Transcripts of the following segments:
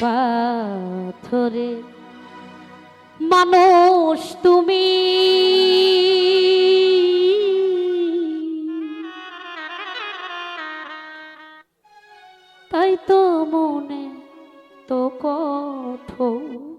পাথরে। মানুষ তুমি। তাই তো মনে তো কঠোর।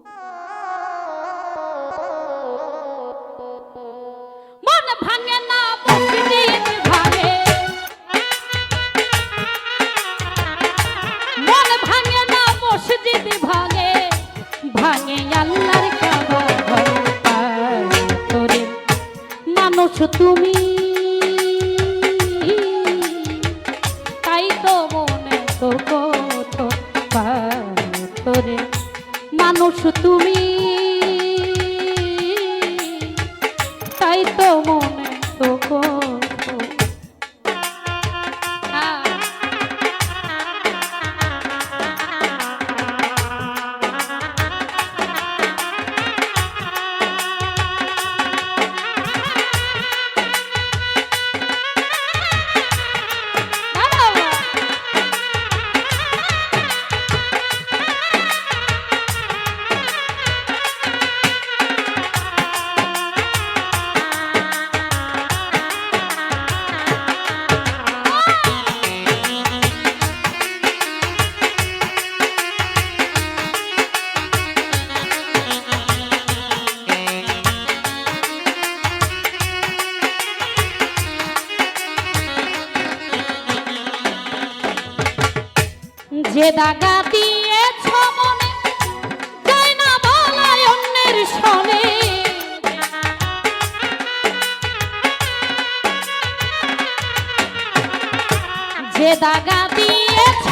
মানুষ তুমি? তাই তো মনে তো কত পাথরে মানুষ তুমি। তাই তো মনে তো কত যে দাগা দিয়েছ মনে যায় না বলায় অন্যের সনে। যে দাগা দিয়েছ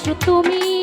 মানুষ তুমি।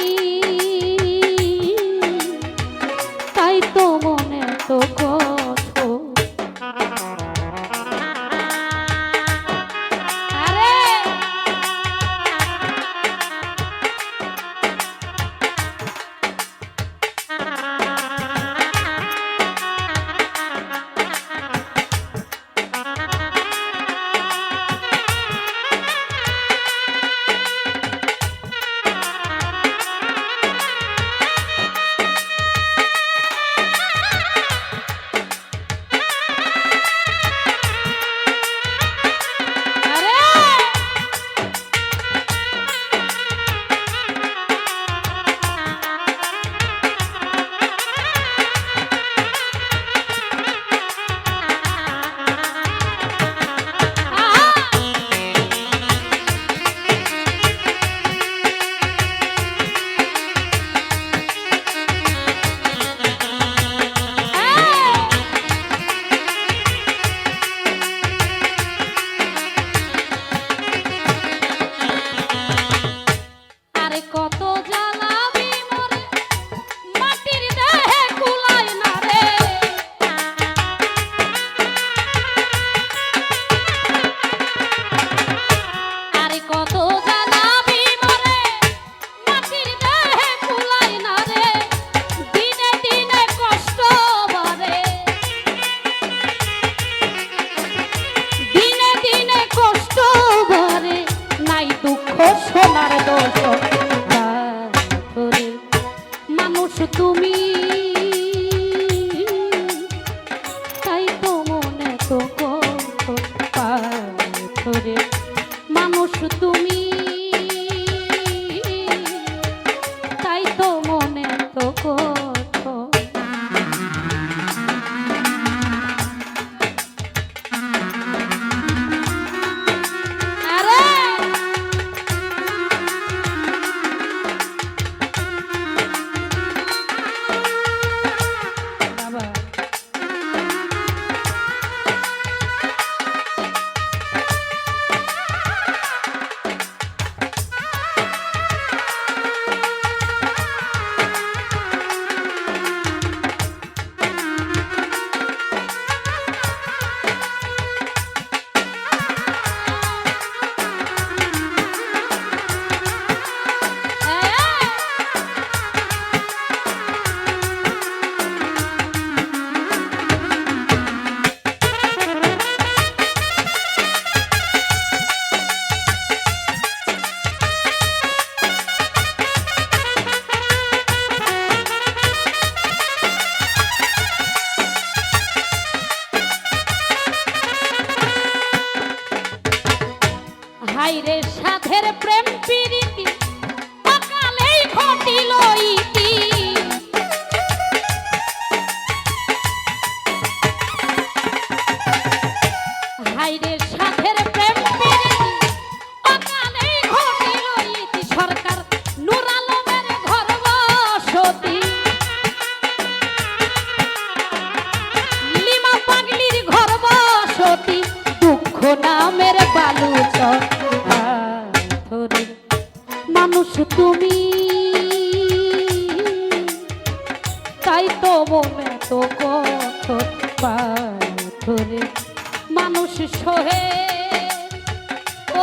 মানুষ সোহে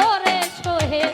ওরে সোহে।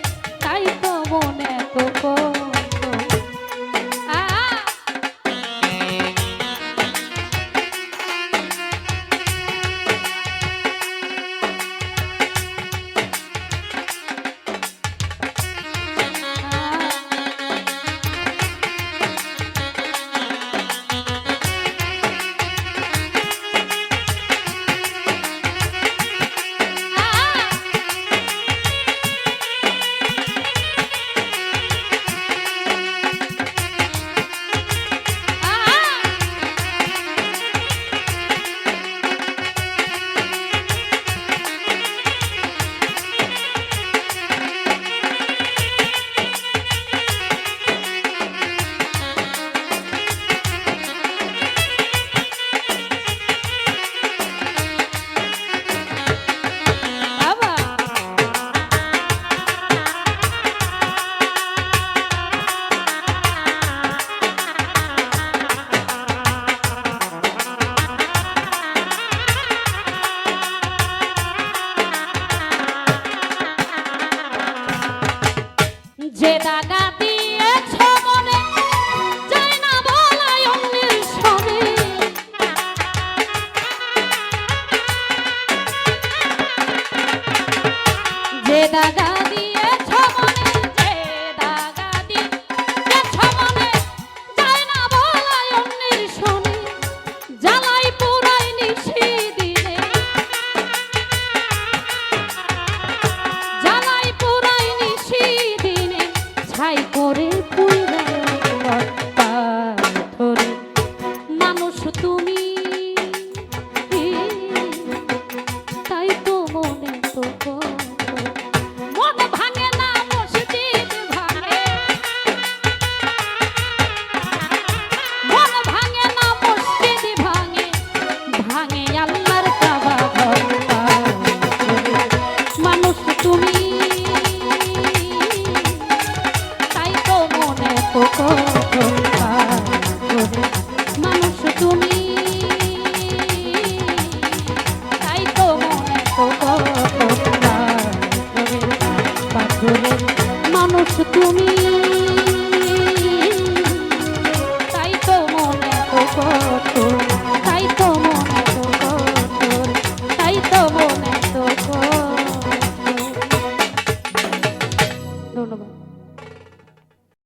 তুমি। তাই তো মনে মানুষ তুমি। তাই তো মনে পাথরের মানুষ তুমি। তাই তো মনে